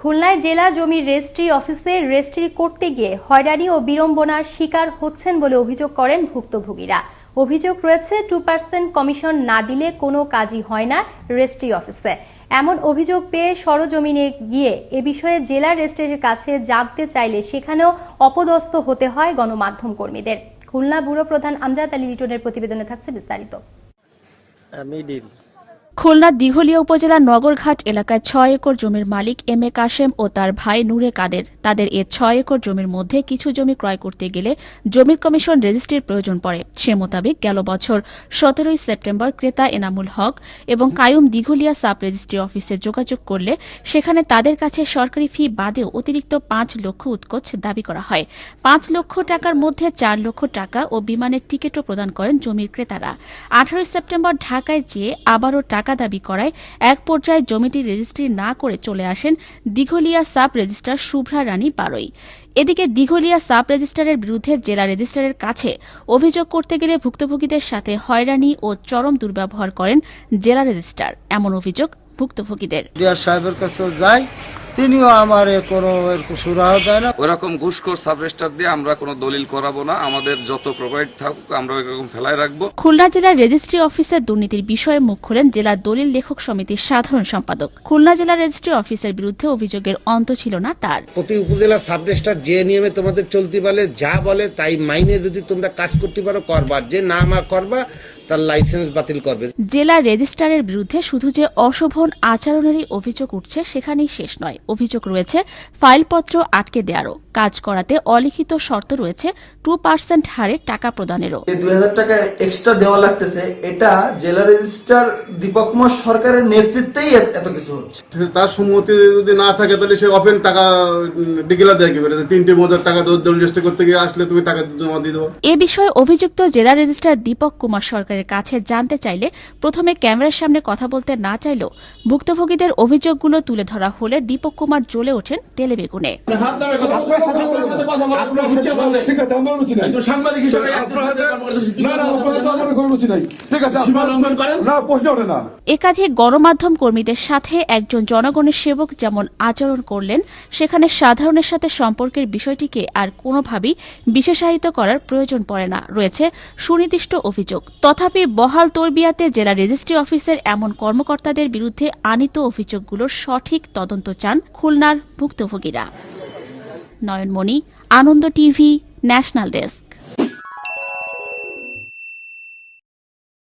খুলনায় জেলা জমির রেজিস্ট্রি অফিসে রেজিস্ট্রি করতে গিয়ে হয়রানি ও বিড়ম্বনার শিকার হচ্ছেন বলে অভিযোগ করেন ভুক্তভোগীরা। অভিযোগ রয়েছে, টু পার্সেন্ট কমিশন না দিলে কোনো কাজই হয় না রেজিস্ট্রি অফিসে। এমন অভিযোগ পেয়ে সরজমিনে গিয়ে এ বিষয়ে জেলা রেজিস্ট্রির কাছে জানতে চাইলে সেখানেও অপদস্থ হতে হয় গণমাধ্যম কর্মীদের। খুলনা ব্যুরো প্রধান আমজাদ আলী লিটনের প্রতিবেদনে থাকছে বিস্তারিত। খুলনার দিঘলিয়া উপজেলার নগরঘাট এলাকায় ছয় একর জমির মালিক এম এ কাশেম ও তার ভাই নূরে কাদের। তাদের এ ছয় একর জমির মধ্যে কিছু জমি ক্রয় করতে গেলে জমির কমিশন রেজিস্ট্রির প্রয়োজন পড়ে। সে মোতাবেক গেল বছর সতেরোই সেপ্টেম্বর ক্রেতা এনামুল হক এবং কায়ুম দিঘলিয়া সাব রেজিস্ট্রি অফিসে যোগাযোগ করলে সেখানে তাদের কাছে সরকারি ফি বাদেও অতিরিক্ত পাঁচ লক্ষ উৎকোচ দাবি করা হয়। পাঁচ লক্ষ টাকার মধ্যে চার লক্ষ টাকা ও বিমানের টিকিটও প্রদান করেন জমির ক্রেতারা। আঠারোই সেপ্টেম্বর ঢাকায় যেয়ে আবারও টাকা দাবি করায় এক পর্যায়ে জমিটি রেজিস্ট্রি না করে চলে আসেন দিঘলিয়া সাব রেজিস্ট্রার শুভ্রা রানী বারই। এদিকে দিঘলিয়া সাব রেজিস্ট্রারের বিরুদ্ধে জেলা রেজিস্ট্রারের কাছে অভিযোগ করতে গেলে ভুক্তভোগীদের সাথে হয়রানি ও চরম দুর্ব্যবহার করেন জেলা রেজিস্ট্রার। এমন অভিযোগ ভুক্তভোগীদের। সাহেবের কাছেও যাই তিনিও আমার কোনো এরকম সুরাহ দেয় না। ওরকম ঘুষখোর সাবরেস্টার দিয়ে আমরা কোনো দলিল করাবো না। আমাদের যত প্রোভাইড থাকুক আমরা ওইরকম ফেলায় রাখব। খুলনা জেলার রেজিস্ট্রি অফিসের দুর্নীতির বিষয়ে মুখ খোলেন জেলা দলিল লেখক সমিতির সাধারণ সম্পাদক। খুলনা জেলা রেজিস্ট্রি অফিসের বিরুদ্ধে অভিযোগের অন্ত ছিল না তার। প্রতি উপজেলা সাবরেস্টার যে নিয়মে তোমাদের চলতে বলে যা বলে তাই মাইনে যদি তোমরা কাজ করতে পারো করবা। যে না মা করবা তার লাইসেন্স বাতিল করবে। জেলা রেজিস্ট্রারের বিরুদ্ধে শুধু যে অশোভন আচরণেরই অভিযোগ উঠছে সেখানেই শেষ নয়। অভিযোগ রয়েছে ফাইলপত্র আটকে দেওয়ারও। কাজ করাতে অলিখিত শর্ত রয়েছে টু পার্সেন্ট হারে টাকা প্রদানেরও। দুই হাজার টাকা এক্সট্রা দেওয়া লাগতেছে এটা জেলা রেজিস্ট্রার দীপক কুমার সরকারের নেতৃত্বেই এত কিছু হচ্ছে। তার সম্মতি যদি না থাকে তাহলে সে অফেন টাকা ডিগেলা দেয় কি বলে তিনটে মজার টাকা দল রেজিস্টার করতে গিয়ে আসলে তুমি টাকা জমা দিয়ে দেবো। এ বিষয়ে অভিযুক্ত জেলা রেজিস্ট্রার দীপক কুমার সরকারের কাছে জানতে চাইলে প্রথমে ক্যামেরার সামনে কথা বলতে না চাইলেও ভুক্তভোগীদের অভিযোগগুলো তুলে ধরা হলে দীপক কুমার জ্বলে ওঠেন তেলে বেগুনে একাধিক গণমাধ্যম কর্মীদের সাথে একজন জনগণের সেবক যেমন আচরণ করলেন, সেখানে সাধারণের সাথে সম্পর্কের বিষয়টিকে আর কোনোভাবেই বিশেষায়িত করার প্রয়োজন পড়ে না। রয়েছে সুনির্দিষ্ট অভিযোগ। তথাপি বহাল তরবিয়াতে জেলা রেজিস্ট্রি অফিসের এমন কর্মকর্তাদের বিরুদ্ধে আনিত অভিযোগগুলোর সঠিক তদন্ত চান খুলনার ভুক্তভোগীরা। Nayanmoni Ananda TV national desk.